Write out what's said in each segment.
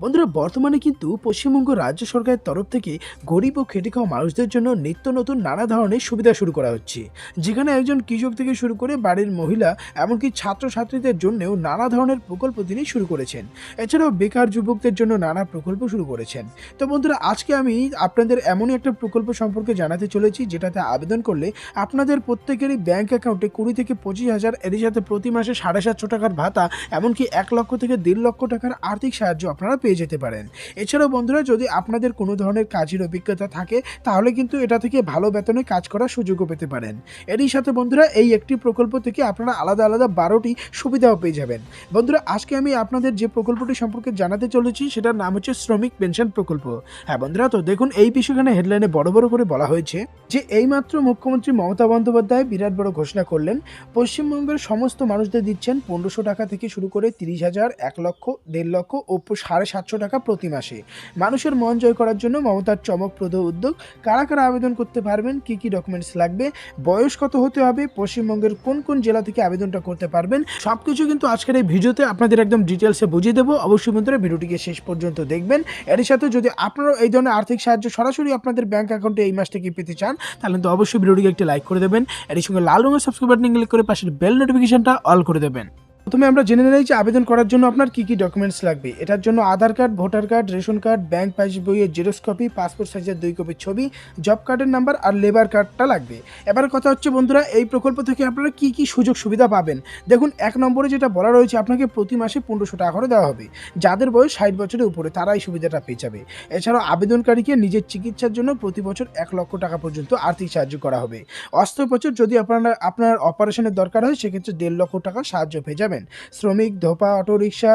বন্ধুরা, বর্তমানে কিন্তু পশ্চিমবঙ্গ রাজ্য সরকারের তরফ থেকে গরিব ও খেটে খাওয়া মানুষদের জন্য নিত্য নতুন নানা ধরনের সুবিধা শুরু করা হচ্ছে। যেখানে একজন কৃষক থেকে শুরু করে বাড়ির মহিলা, এমনকি ছাত্রছাত্রীদের জন্যও নানা ধরনের প্রকল্প তিনি শুরু করেছেন। এছাড়াও বেকার যুবকদের জন্য নানা প্রকল্প শুরু করেছেন। তো বন্ধুরা, আজকে আমি আপনাদের এমনই একটা প্রকল্প সম্পর্কে জানাতে চলেছি, যেটাতে আবেদন করলে আপনাদের প্রত্যেকেরই ব্যাংক অ্যাকাউন্টে কুড়ি থেকে পঁচিশ হাজার এর সাথে প্রতি মাসে সাড়ে সাতশো টাকার ভাতা, এমনকি এক লক্ষ থেকে দেড় লক্ষ টাকার আর্থিক সাহায্য আপনারা পেয়ে যেতে পারেন। এছাড়াও বন্ধুরা, যদি আপনাদের কোনো ধরনের কাজের অভিজ্ঞতা থাকে, তাহলে কিন্তু এটা থেকে ভালো বেতনে কাজ করার সুযোগও পেতে পারেন। এরই সাথে বন্ধুরা, এই একটি প্রকল্প থেকে আপনারা আলাদা আলাদা বারোটি সুবিধাও পেয়ে যাবেন। বন্ধুরা, আজকে আমি আপনাদের যে প্রকল্পটি সম্পর্কে জানাতে চলেছি, সেটার নাম হচ্ছে শ্রমিক পেনশন প্রকল্প। হ্যাঁ বন্ধুরা, তো দেখুন, এই বিষয়খানে হেডলাইনে বড় বড় করে বলা হয়েছে যে, এইমাত্র মুখ্যমন্ত্রী মমতা বন্দ্যোপাধ্যায় বিরাট বড় ঘোষণা করলেন, পশ্চিমবঙ্গের সমস্ত মানুষদের দিচ্ছেন পনেরোশো টাকা থেকে শুরু করে তিরিশ হাজার, এক লক্ষ, দেড় লক্ষ ও প- সাড়ে সাতশো টাকা প্রতি মাসে। মানুষের মন জয় করার জন্য মমতার চমকপ্রদ উদ্যোগ। কারা কারা আবেদন করতে পারবেন? কি কি ডকুমেন্টস লাগবে? বয়স কত হতে হবে? পশ্চিমবঙ্গের কোন কোন জেলা থেকে আবেদনটা করতে পারবেন? সব কিছু কিন্তু আজকের এই ভিডিওতে আপনাদের একদম ডিটেলসে বুঝিয়ে দেবো। অবশ্যই বন্ধুরা ভিডিওটিকে শেষ পর্যন্ত দেখবেন। এর সাথে যদি আপনারাও এই ধরনের আর্থিক সাহায্য সরাসরি আপনাদের ব্যাংক অ্যাকাউন্টে এই মাস থেকে পেতে চান, তাহলে কিন্তু অবশ্যই ভিডিওটিকে একটি লাইক করে দেবেন। এর সঙ্গে লাল রঙের সাবস্ক্রাইব বাটনে ক্লিক করে পাশের বেল নোটিফিকেশনটা অল করে দেবেন। প্রথমে আমরা জেনে নিই যে আবেদন করার জন্য আপনার কি কি ডকুমেন্টস লাগবে। এটার জন্য Aadhaar card, voter card, ration card bank পাসবইয়ের জেরক্স কপি পাসপোর্ট সাইজের দুই কপি ছবি জব কার্ডের নাম্বার আর লেবার কার্ডটা লাগবে। এবার কথা হচ্ছে বন্ধুরা, এই প্রকল্প থেকে আপনারা কি কি সুযোগ সুবিধা পাবেন। দেখুন, এক নম্বরে যেটা বলা রয়েছে, আপনাকে প্রতি মাসে পনেরোশো টাকা করে দেওয়া হবে। যাদের বয়স ষাট বছরের উপরে তারা এই সুবিধাটা পেয়ে যাবে। এছাড়াও আবেদনকারীকে নিজের চিকিৎসার জন্য প্রতি বছর এক লক্ষ টাকা পর্যন্ত আর্থিক সাহায্য করা হবে। অস্ত্রোপচার যদি আপনার আপনার অপারেশনের দরকার হয়, সেক্ষেত্রে দেড় লক্ষ টাকা সাহায্য পেয়ে যাবেন। শ্রমিক, ধোপা, অটোরিকশা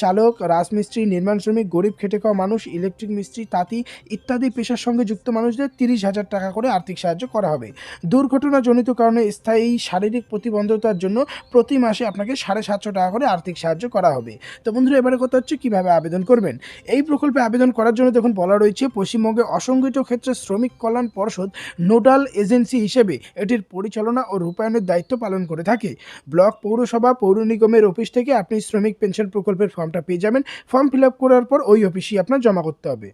চালক, রাজমিস্ত্রি, নির্মাণ শ্রমিক, গরিব, খেটে খাওয়া মানুষ, ইলেকট্রিক মিস্ত্রি, তাঁতি ইত্যাদি পেশার সঙ্গে যুক্ত মানুষদের তিরিশ হাজার টাকা করে আর্থিক সাহায্য করা হবে। দুর্ঘটনাজনিত কারণে স্থায়ী শারীরিক প্রতিবন্ধতার জন্য প্রতি মাসে আপনাকে সাড়ে সাতশো টাকা করে আর্থিক সাহায্য করা হবে। তো বন্ধুরা, এবারে কথা হচ্ছে কীভাবে আবেদন করবেন? এই প্রকল্পে আবেদন করার জন্য দেখুন বলা রয়েছে, পশ্চিমবঙ্গে অসংগঠিত ক্ষেত্রে শ্রমিক কল্যাণ পর্ষদ নোডাল এজেন্সি হিসেবে এটির পরিচালনা ও রূপায়ণের দায়িত্ব পালন করে থাকে। ব্লক পৌরসভা, পৌর নিগমের অফিস থেকে আপনি শ্রমিক পেনশন প্রকল্পের ফর্মটা পেয়ে যাবেন। ফর্ম ফিল করার পর ওই অফিসেই আপনার জমা করতে হবে।